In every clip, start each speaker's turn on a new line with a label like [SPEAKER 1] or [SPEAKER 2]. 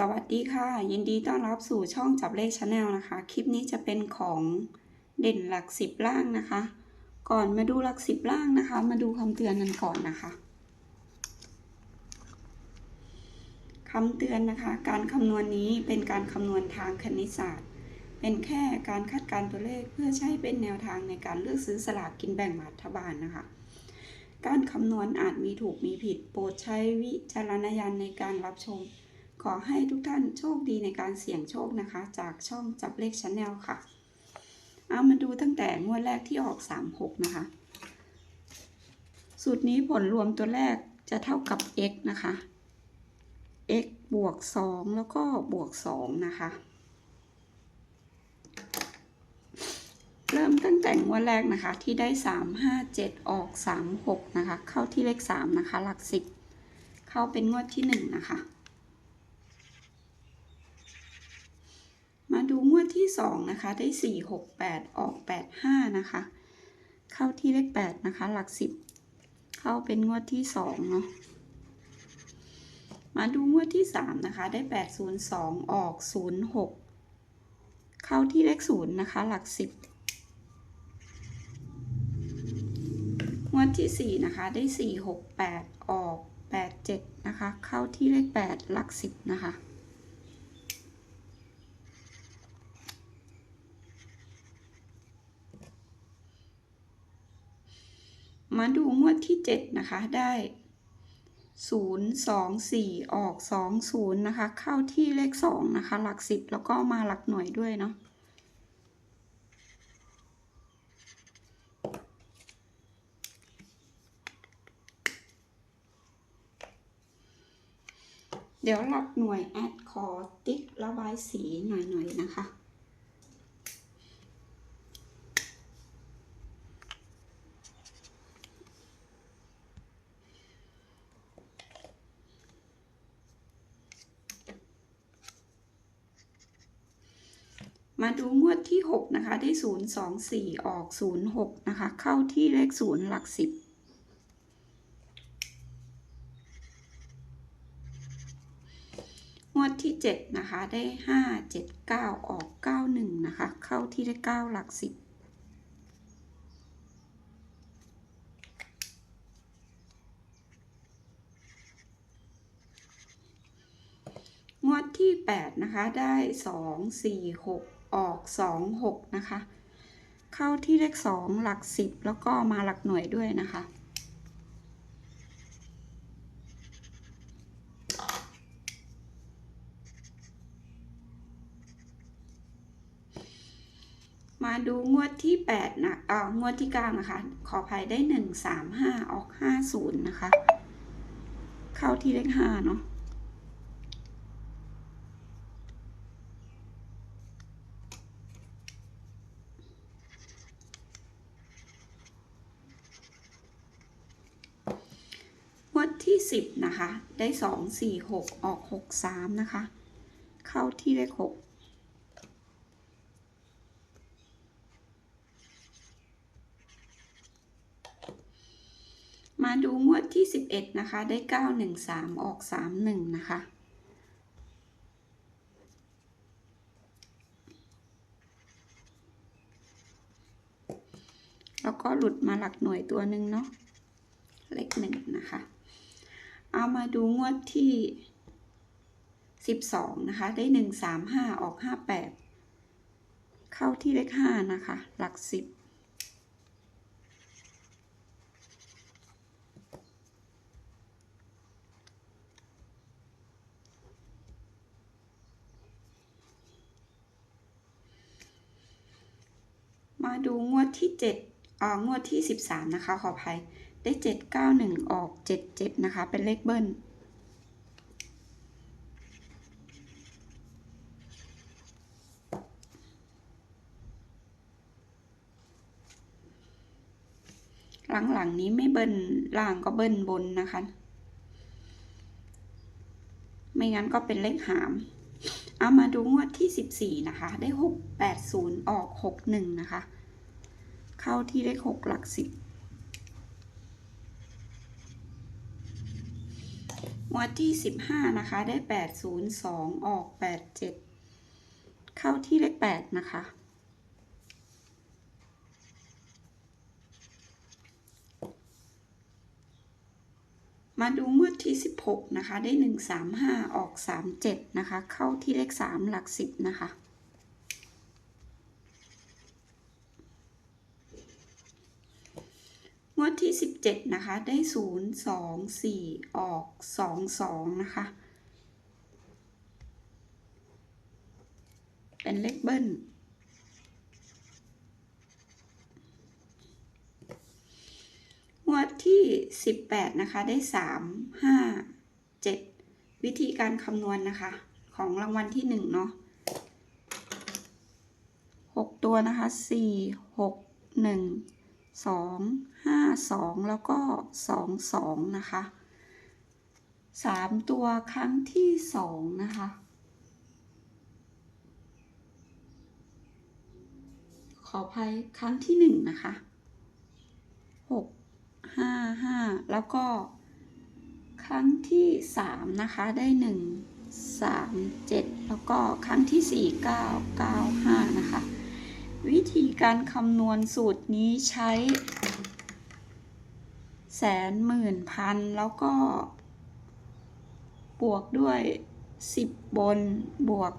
[SPEAKER 1] สวัสดีค่ะ ยินดีต้อนรับสู่ช่องจับเลขชาแนลนะคะ คลิปนี้จะเป็นของเด่นหลักสิบล่างนะคะ ก่อนมาดูหลักสิบล่างนะคะ มาดูคำเตือนกันก่อนนะคะคำเตือนนะคะ การคำนวณนี้เป็นการคำนวณทางคณิตศาสตร์ เป็นแค่การคาดการณ์ตัวเลขเพื่อใช้เป็นแนวทางในการเลือกซื้อสลากกินแบ่งรัฐบาลนะคะ การคำนวณอาจมีถูกมีผิด โปรดใช้วิจารณญาณในการรับชม ขอให้ทุกท่านโชคดีในการเสี่ยงโชคนะคะ จากช่องจับเลขชาแนลค่ะ เอามาดูตั้งแต่งวดแรกที่ออก 36 นะคะ สูตรนี้ผลรวมตัวแรกจะเท่ากับ x นะคะ x บวก 2 แล้วก็บวก 2 นะคะ เริ่มตั้งแต่งวดแรกนะคะที่ได้ 3 5 7 ออก 3 6 นะคะ เข้าที่เลข 3 นะคะ หลัก 10 เข้าเป็นงวดที่ 1 นะคะ มาดูงวดที่สองนะคะ ได้สี่หกแปดออกแปดห้านะคะ เข้าที่เลขแปดนะคะ หลักสิบเข้าเป็นงวดที่สองเนาะมาดูงวดที่สามนะคะ ได้แปดศูนย์สองออกศูนย์หกเข้าที่เลขศูนย์นะคะ หลักสิบงวดที่สี่นะคะ ได้สี่หกแปดออกแปดเจ็ดนะคะ เข้าที่เลขแปดหลักสิบนะคะ มาดูงวดที่ 7 นะคะ ได้ 0 2 4 ออก 2 0 นะคะ เข้าที่เลข 2 นะคะ หลัก 10 แล้วก็มาหลักหน่วยด้วยเนาะเดี๋ยวหลักหน่วยแอดขอติ๊กระบายสีหน่อยๆนะคะ ดูงวดที่ 6 นะคะ ได้ 0 2 4 ออก 0 6 นะคะ เข้าที่เลข 0 หลัก 10งวดที่ 7 นะคะ ได้ 5 7 9 ออก 91 นะคะ เข้าที่เลข9หลัก 10 งวดที่ 8 นะคะ ได้ 2 4 6 ออก 2 6 นะคะ เข้าที่เลข 2 หลัก 10 แล้วก็มาหลักหน่วยด้วยนะคะมาดูงวดที่8นะเอ่องวดที่9นะคะ ขออภัยได้ 1 3 5 ออก 50 นะคะ เข้าที่เลข5เนาะ 10 นะคะ ได้ 2 4 6 ออก 6 3 นะคะ เข้าที่เลข 6มาดูงวดที่ 11 นะคะ ได้ 913 ออก 31 นะคะ แล้วก็หลุดมาหลักหน่วยตัวหนึ่งเนาะ เลขหนึ่งนะคะ เอามาดูงวดที่สิบสองนะคะ ได้หนึ่งสามห้าออกห้าแปดเข้าที่เลขห้านะคะ หลักสิบมาดูงวดที่เจ็ดอ่างวดที่สิบสามนะคะ ขออภัย ได้เจ็ดเก้าหนึ่งออกเจ็ดเจ็ดนะคะ เป็นเลขเบิ้ล หลังๆนี้ไม่เบิ้ลล่างก็เบิ้ลบนนะคะ ไม่งั้นก็เป็นเลขหาม เอามาดูงวดที่ 14 นะคะ ได้ 6 8 0 ออก 6 1 นะคะ เข้าที่เลข 6 หลัก 10 วดที่สิบห้านะคะ ได้แปดศูนย์สองออกแปดเจ็ดเข้าที่เลขแปดนะคะ มาดูงวดที่สิบหกนะคะ ได้หนึ่งสามห้าออกสามเจ็ดนะคะ เข้าที่เลขสามหลักสิบนะคะ งวดที่ 17 นะคะ ได้ 0 2 4 ออก 2 2 นะคะ เป็นเลขเบิ้ล งวดที่ 18 นะคะ ได้ 3 5 7 วิธีการคำนวณนะคะ ของรางวัลที่ 1 เนาะ6ตัวนะคะ 4 6 1 สองห้าสองแล้วก็สองสองนะคะสามตัวครั้งที่สองนะคะ ขออภัยครั้งที่หนึ่งนะคะหกห้าห้าแล้วก็ครั้งที่สามนะคะ ได้หนึ่งสามเจ็ดแล้วก็ครั้งที่สี่เก้าเก้าห้านะคะ วิธีการคำนวณสูตรนี้ใช้ แสนหมื่นพัน แล้วก็ บวกด้วย 10 บนบวก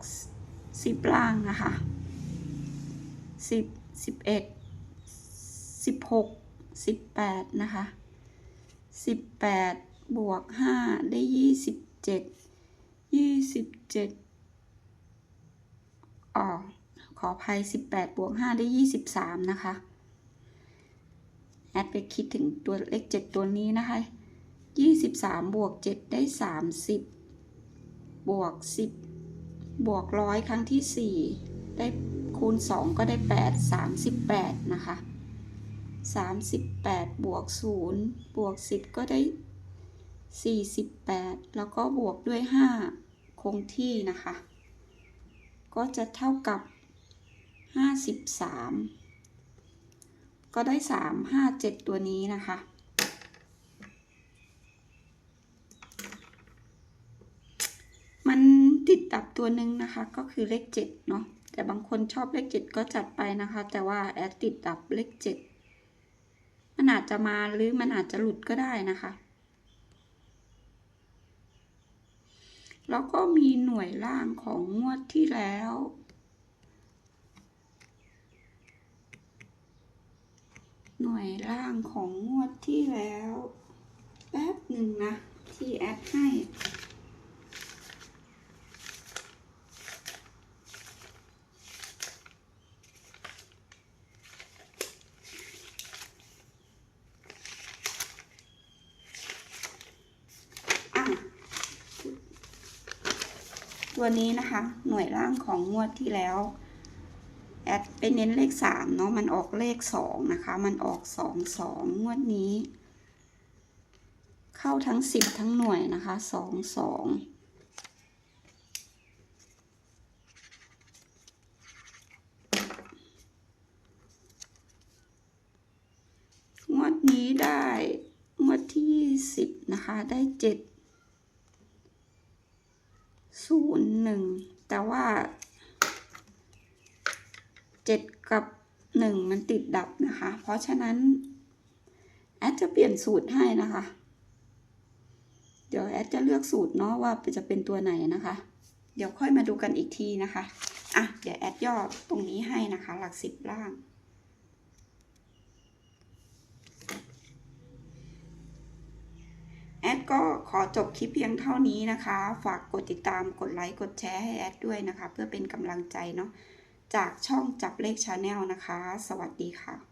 [SPEAKER 1] 10 ล่างนะคะ 10 11 16 18 นะคะ 18 บวก 5 ได้ 27 27อ๋อ ขออภัย 18 บวก 5 ได้ 23 นะคะ แอดไปคิดถึงตัวเลข 7 ตัวนี้นะคะ 23 บวก 7 ได้ 30 บวก 10 บวกร้อยครั้งที่ 4 ได้คูณ 2 ก็ได้ 8 38 นะคะ 38 บวก 0 บวก 10 ก็ได้ 48 แล้วก็บวกด้วย 5 คงที่นะคะ ก็จะเท่ากับ 53ก็ได้3 5 7ตัวนี้นะคะ มันติดดับตัวหนึ่งนะคะ ก็คือเลข7เนาะแต่บางคนชอบเลข7ก็จัดไปนะคะ แต่ว่าแอดติดดับเลข7มันอาจจะมาหรือมันอาจจะหลุดก็ได้นะคะแล้วก็มีหน่วยล่างของงวดที่แล้ว หน่วยล่างของงวดที่แล้ว แป๊บหนึ่งนะ ที่แอดให้อะตัวนี้นะคะ หน่วยล่างของงวดที่แล้ว แอดไปเน้นเลขสามเนาะมันออกเลขสองนะคะ มันออกสองสองงวดนี้ เข้าทั้งสิบทั้งหน่วยนะคะสองสองงวดนี้ได้งวดที่ยี่สิบนะคะได้เจ็ดศูนย์หนึ่งแต่ว่า เจ็ดกับหนึ่งมันติดดับนะคะ เพราะฉะนั้น แอดจะเปลี่ยนสูตรให้นะคะ เดี๋ยวแอดจะเลือกสูตรเนาะว่าจะเป็นตัวไหนนะคะ เดี๋ยวค่อยมาดูกันอีกทีนะคะ อะ เดี๋ยวแอดย่อตรงนี้ให้นะคะ หลักสิบล่าง แอดก็ขอจบคลิปเพียงเท่านี้นะคะ ฝากกดติดตาม กดไลค์ กดแชร์ให้แอดด้วยนะคะ เพื่อเป็นกำลังใจเนาะ จากช่องจับเลขชาแนลนะคะ สวัสดีค่ะ